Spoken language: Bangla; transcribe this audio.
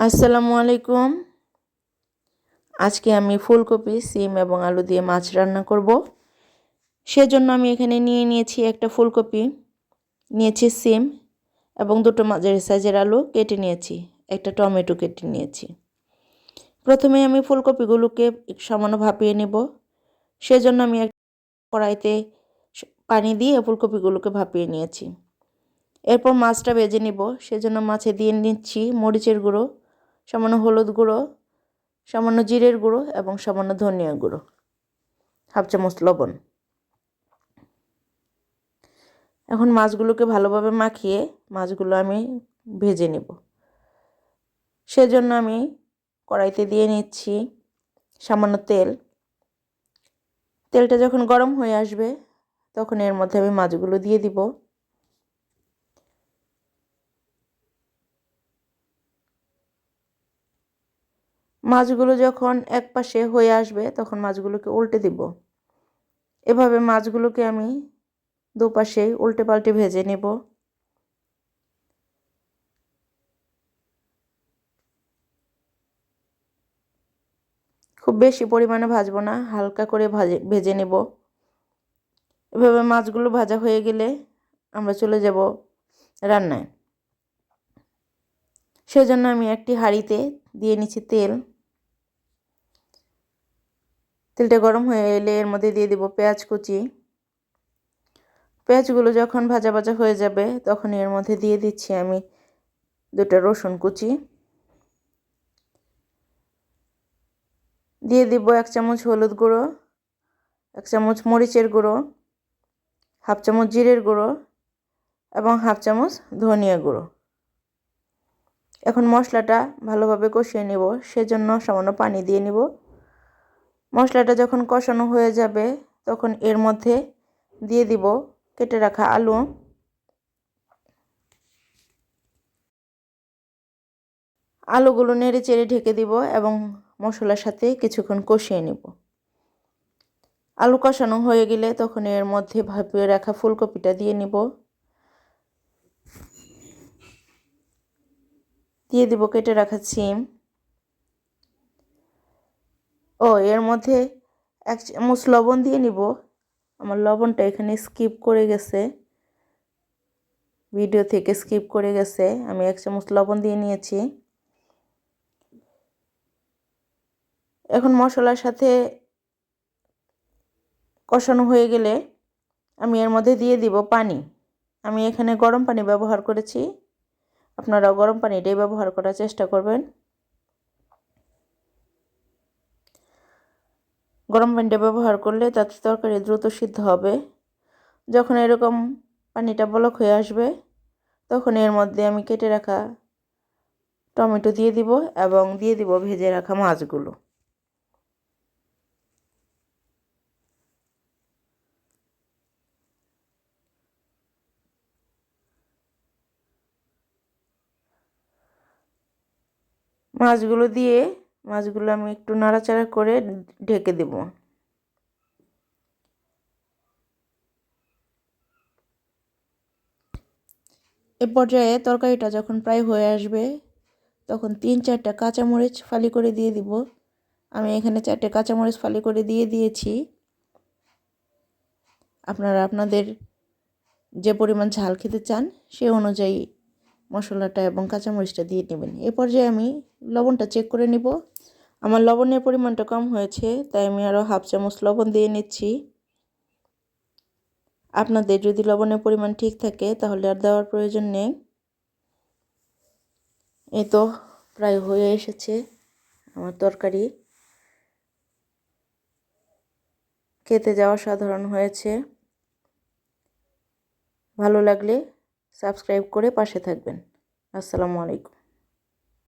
আসসালামু আলাইকুম। আজকে আমি ফুলকপি, সিম এবং আলু দিয়ে মাছ রান্না করব। সেজন্য আমি এখানে নিয়ে নিয়েছি একটা ফুলকপি, নিয়েছি সিম এবং দুটো মাঝারি সাইজের আলু কেটে নিয়েছি, একটা টমেটো কেটে নিয়েছি। প্রথমে আমি ফুলকপিগুলোকে সামান্য ভাপিয়ে নেব। সেজন্য আমি এক কড়াইতে পানি দিয়ে ফুলকপিগুলোকে ভাপিয়ে নিয়েছি। এরপর মাছটা ভেজে নিব। সেজন্য মাছে দিয়ে নিচ্ছি মরিচের গুঁড়ো সামান্য হলুদ গুঁড়ো, সামান্য জিরের গুঁড়ো এবং সামান্য ধনিয়া গুঁড়ো, হাফ চামচ লবণ। এখন মাছগুলোকে ভালোভাবে মাখিয়ে মাছগুলো আমি ভেজে নেব। সেজন্য আমি কড়াইতে দিয়ে নিচ্ছি সামান্য তেল। তেলটা যখন গরম হয়ে আসবে, তখন এর মধ্যে আমি মাছগুলো দিয়ে দিব। মাছগুলো যখন এক পাশে হয়ে আসবে, তখন মাছগুলোকে উল্টে দিব। এভাবে মাছগুলোকে আমি দুপাশে উল্টে পাল্টে ভেজে নেব। খুব বেশি পরিমাণে ভাজবো না, হালকা করে ভাজে, ভেজে নেব। এভাবে মাছগুলো ভাজা হয়ে গেলে আমরা চলে যাব রান্নায়। সেজন্য আমি একটি হাঁড়িতে দিয়ে নিচ্ছি তেল। তেলটা গরম হয়ে এলে এর মধ্যে দিয়ে দিব পেঁয়াজ কুচি। পেঁয়াজগুলো যখন ভাজা ভাজা হয়ে যাবে তখন এর মধ্যে দিয়ে দিচ্ছি আমি দুটো রসুন কুচি। দিয়ে দিব এক চামচ হলুদ গুঁড়ো, এক চামচ মরিচের গুঁড়ো, হাফ চামচ জিরের গুঁড়ো এবং হাফ চামচ ধনিয়া গুঁড়ো। এখন মশলাটা ভালোভাবে কষিয়ে নেব, সেজন্য সামান্য পানি দিয়ে নিব। মশলাটা যখন কষানো হয়ে যাবে, তখন এর মধ্যে দিয়ে দিব কেটে রাখা আলু। আলুগুলো নেড়ে চেড়ে ঢেকে দিব এবং মশলার সাথে কিছুক্ষণ কষিয়ে নিব। আলু কষানো হয়ে গেলে তখন এর মধ্যে ভাপিয়ে রাখা ফুলকপিটা দিয়ে নিব। দিয়ে দিব কেটে রাখা সিম ও, এর মধ্যে এক চামচ লবণ দিয়ে নিব। আমার লবণটা এখানে স্কিপ করে গেছে। ভিডিও থেকে স্কিপ করে গেছে। আমি এক চামচ লবণ দিয়ে নিয়েছি। এখন মশলার সাথে কষানো হয়ে গেলে আমি এর মধ্যে দিয়ে দিব পানি। আমি এখানে গরম পানি ব্যবহার করেছি। আপনারাও গরম পানিটাই ব্যবহার করার চেষ্টা করবেন। গরম পানিটা ব্যবহার করলে তাতে তরকারি দ্রুত সিদ্ধ হবে। যখন এরকম পানিটা বলক হয়ে আসবে, তখন এর মধ্যে আমি কেটে রাখা টমেটো দিয়ে দিব এবং দিয়ে দিব ভেজে রাখা মাছগুলো। মাছগুলো দিয়ে মাছগুলো আমি একটু নাড়াচাড়া করে ঢেকে দেব। এ পর্যায়ে তরকারিটা যখন প্রায় হয়ে আসবে, তখন তিন চারটা কাঁচামরিচ ফালি করে দিয়ে দিব। আমি এখানে চারটে কাঁচামরিচ ফালি করে দিয়ে দিয়েছি। আপনারা আপনাদের যে পরিমাণ ঝাল খেতে চান সে অনুযায়ী মশলাটা এবং কাঁচামরিচটা দিয়ে নেবেন। এ পর্যায়ে আমি লবণটা চেক করে নিব। আমার লবণের পরিমাণটা কম হয়েছে, তাই আমি আরও হাফ চামচ লবণ দিয়ে নিচ্ছি। আপনাদের যদি লবণের পরিমাণ ঠিক থাকে, তাহলে আর দেওয়ার প্রয়োজন নেই। এ তো প্রায় হয়ে এসেছে আমার তরকারি। খেতে যাওয়া সাধারণ হয়েছে। ভালো লাগলে সাবস্ক্রাইব করে পাশে থাকবেন। আসসালামু আলাইকুম।